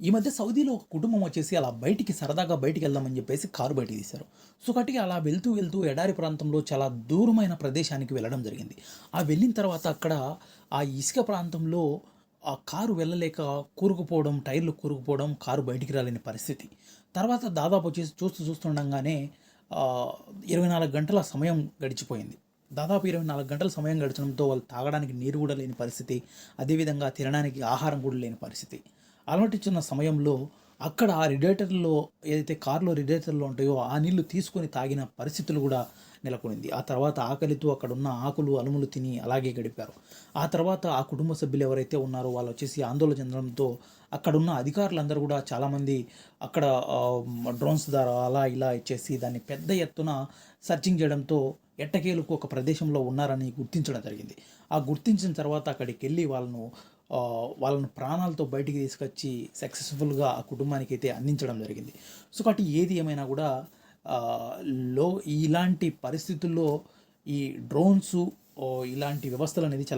ఈ మధ్య సౌదీలో ఒక కుటుంబం వచ్చేసి అలా బయటికి సరదాగా బయటికి వెళ్దామని చెప్పేసి కారు బయట తీశారు. సో కాబట్టి అలా వెళ్తూ వెళ్తూ ఎడారి ప్రాంతంలో చాలా దూరమైన ప్రదేశానికి వెళ్ళడం జరిగింది. ఆ వెళ్ళిన తర్వాత అక్కడ ఆ ఇసుక ప్రాంతంలో ఆ కారు వెళ్ళలేక కూరుకుపోవడం టైర్లు కూరుకుపోవడం కారు బయటికి రాలేని పరిస్థితి. తర్వాత దాదాపు వచ్చేసి చూస్తూ చూస్తుండగానే ఇరవై నాలుగు గంటల సమయం గడిచిపోయింది. దాదాపు ఇరవై నాలుగు గంటల సమయం గడిచడంతో వాళ్ళు తాగడానికి నీరు కూడా లేని పరిస్థితి. అదేవిధంగా తినడానికి ఆహారం కూడా లేని పరిస్థితి. అలాంటి సమయంలో అక్కడ ఆ రిడేటర్లో ఏదైతే కారులో రిడేటర్లో ఉంటాయో ఆ నీళ్ళు తీసుకొని తాగిన పరిస్థితులు కూడా నెలకొనింది. ఆ తర్వాత ఆకలితో అక్కడ ఉన్న ఆకులు అలుములు తిని అలాగే గడిపారు. ఆ తర్వాత ఆ కుటుంబ సభ్యులు ఎవరైతే ఉన్నారో వాళ్ళు వచ్చేసి ఆందోళన చెందడంతో అక్కడున్న అధికారులందరూ కూడా చాలామంది అక్కడ డ్రోన్స్ ద్వారా అలా ఇలా ఇచ్చేసి దాన్ని పెద్ద ఎత్తున సర్చింగ్ చేయడంతో ఎట్టకేలకు ఒక ప్రదేశంలో ఉన్నారని గుర్తించడం జరిగింది. ఆ గుర్తించిన తర్వాత అక్కడికి వెళ్ళి వాళ్ళను వాళ్ళను ప్రాణాలతో బయటికి తీసుకొచ్చి సక్సెస్ఫుల్గా ఆ కుటుంబానికి అయితే అందించడం జరిగింది. సో కాబట్టి ఏది ఏమైనా కూడా లో ఇలాంటి పరిస్థితుల్లో ఈ డ్రోన్స్ ఇలాంటి వ్యవస్థలు అనేది చాలా